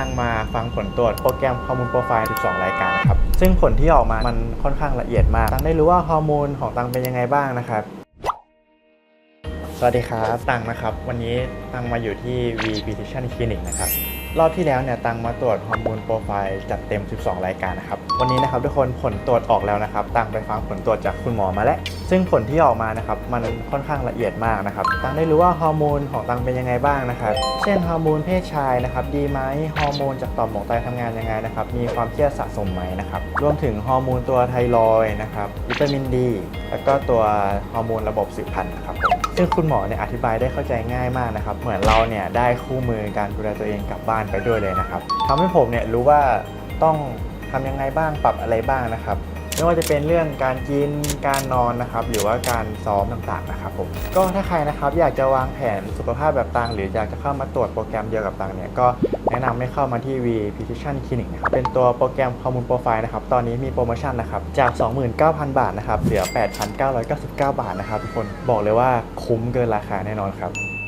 ตังมาฟังผลตรวจโปรแกรมฮอร์โมนโปรไฟล์ 12 รายการนะครับ ซึ่งผลที่ออกมา มันค่อนข้างละเอียดมาก ตังได้รู้ว่าฮอร์โมนของตังเป็นยังไงบ้างนะครับ สวัสดีครับ ตังนะครับ วันนี้ตังมาอยู่ที่ V Beautician Clinic นะครับ รอบที่แล้วเนี่ยตังมาตรวจฮอร์โมนโปรไฟล์จัดเต็ม 12 รายการนะครับ วันนี้นะครับทุกคนผลตรวจออกแล้วนะครับ ตังไปฟังผลตรวจจากคุณหมอมาแล้ว ซึ่งผลที่ออกมานะครับมันค่อนข้างละเอียดมากนะครับตังได้รู้ว่าฮอร์โมนของตังเป็นยังไงบ้างนะครับ เช่นฮอร์โมนเพศชายนะครับดีไหมฮอร์โมนจากต่อมหมวกไตทำงานยังไงนะครับมีความเครียดสะสมไหมนะครับรวมถึงฮอร์โมนตัวไทรอยนะครับวิตามินดี แล้วก็ตัวฮอร์โมนระบบสืบพันธุ์นะครับซึ่งคุณหมอเนี่ยอธิบายได้เข้าใจง่ายมากนะครับเหมือนเราเนี่ยได้คู่มือการดูแลตัวเองกลับบ้านไปด้วยเลยนะครับทำให้ผมเนี่ยรู้ว่าต้องทำยังไงบ้างปรับอะไรบ้างนะครับ ไม่ว่าจะเป็นเรื่องการกินการนอนนะครับ หรือว่าการซ้อมต่างๆนะครับผมก็ถ้าใครนะครับอยากจะวางแผนสุขภาพแบบตังหรืออยากจะเข้ามาตรวจโปรแกรมเดียวกับตังเนี่ยก็แนะนำให้เข้ามาที่ V Nutrition Clinic นะครับเป็นตัวโปรแกรม Hormone Profile นะครับตอนนี้มีโปรโมชั่นนะครับจาก 29,000 บาทนะครับเหลือ 8,999 บาทนะครับทุกคนบอกเลยว่าคุ้มเกินราคาแน่นอนครับ